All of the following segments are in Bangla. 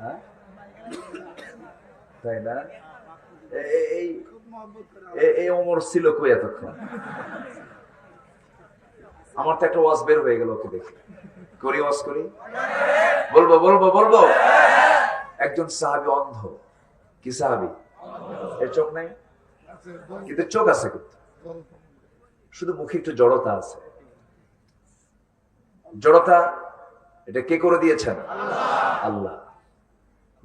হ্যাঁ? তাই না? এই অমর ছিল কই এতক্ষণ? আমার তো একটা ওয়াজ বের হয়ে গেল ওকে দেখে। করি, ওয়াজ করি? বলব বলব বলব? একজন সাহাবি অন্ধ। কি সাহাবি? এর চোখ নাই? কিন্তু চোখ আছে শুধু মুখে একটু জড়তা আছে। জড়তা এটা কে করে দিয়েছেন? আল্লাহ।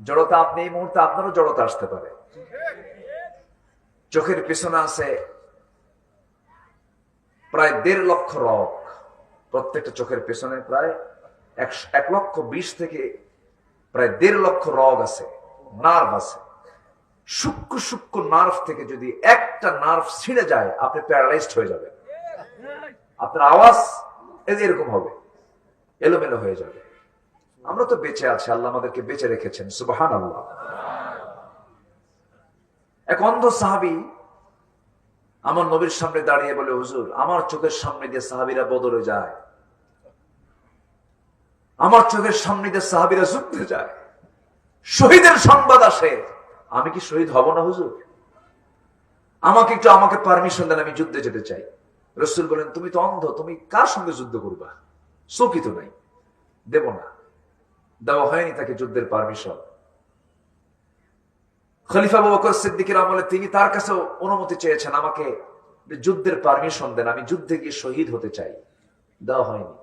জড়তা আপনি এই মুহূর্তে আপনারও জড়তা আসতে পারে। চোখের পেছনে আছে প্রায় দেড় লক্ষ রক প্রত্যেকটা চোখের পেছনে প্রায় এক লক্ষ বিশ থেকে প্রায় দেড় লক্ষ রগ আছে, নার্ভ আছে। সূক্ষ্ম সূক্ষ্ম নার্ভ থেকে যদি একটা নার্ভ ছিঁড়ে যায়, আপনি প্যারালাইজড হয়ে যাবেন। আপনার আওয়াজ এরকম হবে। এলোমেলো হয়ে যাবে। আমরা তো বেঁচে আছি, আল্লাহ আমাদেরকে বেঁচে রেখেছেন সুবাহান আল্লাহ এক অন্ধ সাহাবি আমার নবীর সামনে দাঁড়িয়ে বলে, হুজুর, আমার চোখের সামনে দিয়ে সাহাবিরা বদলে যায়। আমার চোখের সামনে দিয়ে সাহাবিরা যুদ্ধে যায়। শহীদের সংবাদ আসে। আমি কি শহীদ হব না, হুজুর? আমাকে একটু আমাকে পারমিশন দেন, আমি যুদ্ধে যেতে চাই। রসুল বলেন, তুমি তো অন্ধ, তুমি কার সঙ্গে যুদ্ধ করবা? চৌকি নাই। দেব না। দেওয়া হয়নি তাকে যুদ্ধের পারমিশন খলিফা বকর সিদ্দিকের আমলে তিনি তার কাছে অনুমতি চেয়েছেন, আমাকে যুদ্ধের পারমিশন দেন, আমি যুদ্ধে গিয়ে শহীদ হতে চাই। দেওয়া হয়নি।